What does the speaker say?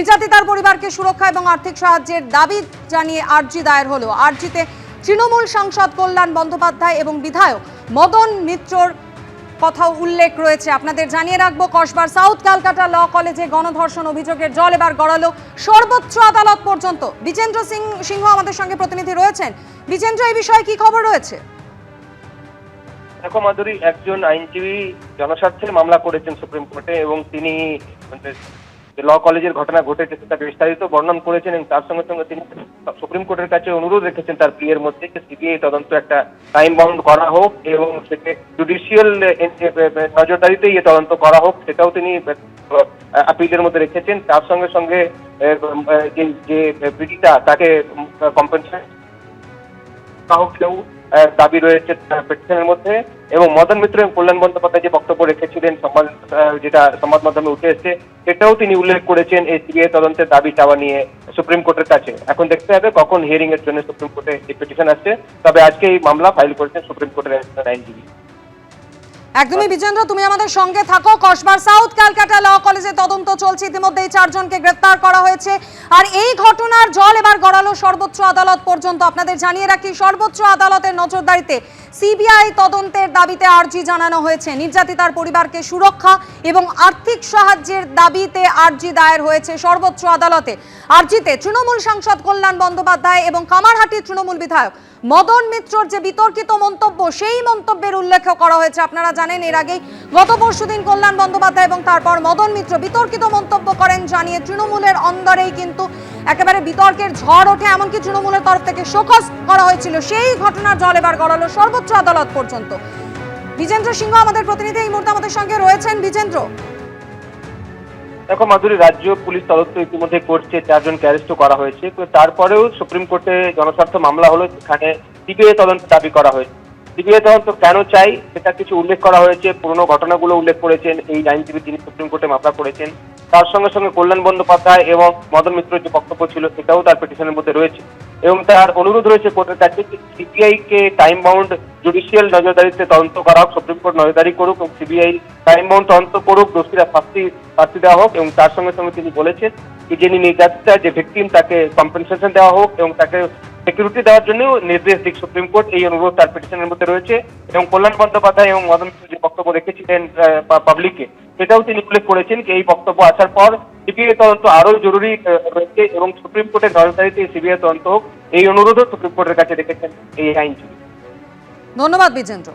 নির্যাতিতার পরিবারকে সুরক্ষা এবং আর্থিক সাহায্যের দাবি জানিয়ে আর্জি দায়ের হলো। আর্জিতে তৃণমূল সাংসদ কল্যাণ বন্দ্যোপাধ্যায় এবং বিধায়ক মদন মিত্রর কথাও উল্লেখ রয়েছে। আপনাদের জানিয়ে রাখব, কসবার সাউথ ক্যালকাটা ল কলেজে গণধর্ষণ অভিযোগের জল এবার গড়ালো। সর্বোচ্চ আদালত পর্যন্ত বিজেন্দ্র সিং সিংহ আমাদের সঙ্গে প্রতিনিধি রয়েছেন। বিজেন্দ্র, এই বিষয়ে কি খবর রয়েছে? দেখো মাধুরী, একজন আইনজীবী জনস্বার্থে মামলা করেছেন সুপ্রিম কোর্টে এবং তিনি ল কলেজের ঘটনা ঘটেছে সেটা বিস্তারিত বর্ণন করেছেন এবং তার সঙ্গে সঙ্গে তিনি সুপ্রিম কোর্টের কাছে অনুরোধ রেখেছেন তার প্রিয়ের মধ্যে যে সিবিআই তদন্ত একটা টাইম বাউন্ড করা হোক এবং সেটা জুডিশিয়াল নজরদারিতে ইয়ে তদন্ত করা হোক, সেটাও তিনি আপিলের মধ্যে রেখেছেন। তার সঙ্গে সঙ্গে যে যে পীড়িতা তাকে কম্পেনসেশন কেউ দাবি রয়েছে পেটিশনের মধ্যে। এবং মদন মিত্র এবং কল্যাণ বন্দ্যোপাধ্যায় যে বক্তব্য রেখেছিলেন সংবাদ যেটা সংবাদ মাধ্যমে উঠে এসেছে, সেটাও তিনি উল্লেখ করেছেন এই সিবিআই তদন্তের দাবি চাওয়া নিয়ে সুপ্রিম কোর্টের কাছে। এখন দেখতে হবে কখন হিয়ারিং এর জন্য সুপ্রিম কোর্টে এই পিটিশন আসছে। তবে আজকে এই মামলা ফাইল করেছেন সুপ্রিম কোর্টের আইনজীবী। একদমই বিজেন্দ্র তুমি আমাদের সঙ্গে থাকো। কসবার সাউথ ক্যালকাটা ল কলেজে তদন্ত চলছে। ইতিমধ্যে চারজনকে গ্রেপ্তার করা হয়েছে। আর এই ঘটনার জল এবার গড়ালো সর্বোচ্চ আদালত পর্যন্ত। আপনাদের জানিয়ে রাখি সর্বোচ্চ আদালতের নজরদারিতে সিবিআই তদন্তের দাবিতে আর্জি জানানো হয়েছে। নির্যাতিতার পরিবারকে সুরক্ষা এবং আর্থিক সাহায্যের দাবিতে আর্জি দায়ের হয়েছে সর্বোচ্চ আদালতে। আর্জিতে তৃণমূল সাংসদ কল্যাণ বন্দ্যোপাধ্যায় এবং কামারহাটির তৃণমূল বিধায়ক মদন মিত্রর যে বিতর্কিত মন্তব্য সেই মন্তব্যের উল্লেখ করা হয়েছে। আপনারা জানেন, এর আগেই গত পরশুদিন কল্যাণ বন্দ্যোপাধ্যায় এবং তারপর মদন মিত্র বিতর্কিত মন্তব্য করেন, জানিয়ে তৃণমূলের অন্দরেই কিন্তু একেবারে বিতর্কের ঝড় ওঠে, এমনকি তৃণমূলের তরফ থেকে শোকস করা হয়েছিল। সেই ঘটনার জল এবার গড়ালো সর্বোচ্চ আদালত পর্যন্ত। বিজেন্দ্র সিংহ আমাদের প্রতিনিধি, এই মুহূর্তে আমাদের সঙ্গে রয়েছেন বিজেন্দ্র। দেখো মাধুরী, রাজ্য পুলিশ তদন্ত ইতিমধ্যে করছে চারজনকে অ্যারেস্ট করা হয়েছে। তারপরেও সুপ্রিম কোর্টে জনস্বার্থ মামলা হলো সেখানে সিবিআই তদন্ত দাবি করা হয়েছে। সিবিআই তদন্ত কেন চাই সেটা কিছু উল্লেখ করা হয়েছে, পুরনো ঘটনাগুলো উল্লেখ করেছেন, এই আইনজীবী তিনি সুপ্রিম কোর্টে মামলা করেছেন। তার সঙ্গে সঙ্গে কল্যাণ বন্দ্যোপাধ্যায় এবং মদন মিত্রের যে বক্তব্য ছিল সেটাও তার পিটিশনের মধ্যে রয়েছে। এবং তার অনুরোধ রয়েছে কোর্টের কাছে সিবিআই কে টাইম বাউন্ড জুডিশিয়াল নজরদারিতে তদন্ত করা হোক সুপ্রিম কোর্ট নজরদারি করুক এবং সিবিআই টাইম বাউন্ড তদন্ত করুক, দোষীরা শাস্তি শাস্তি দেওয়া হোক এবং তার সঙ্গে সঙ্গে তিনি বলেছেন যে যিনি নির্যাতিতা, যে ভিকটিম তাকে কম্পেনসেশন দেওয়া হোক এবং তাকে সিকিউরিটি দেওয়ার জন্য নির্দেশ দিক সুপ্রিম কোর্ট এই অনুরোধ তার পিটিশনের মধ্যে রয়েছে এবং কল্যাণ বন্দ্যোপাধ্যায় এবং মদন যে বক্তব্য রেখেছিলেন পাবলিককে সেটাও তিনি উল্লেখ করেছেন যে এই বক্তব্য আসার পর সিবিআই তদন্ত আরও জরুরি রয়েছে এবং সুপ্রিম কোর্টের নজরদারিতে সিবিআই তদন্ত এই অনুরোধও সুপ্রিম কোর্টের কাছে রেখেছেন এই আইনজীবী। ধন্যবাদ বিজেন্দ্র।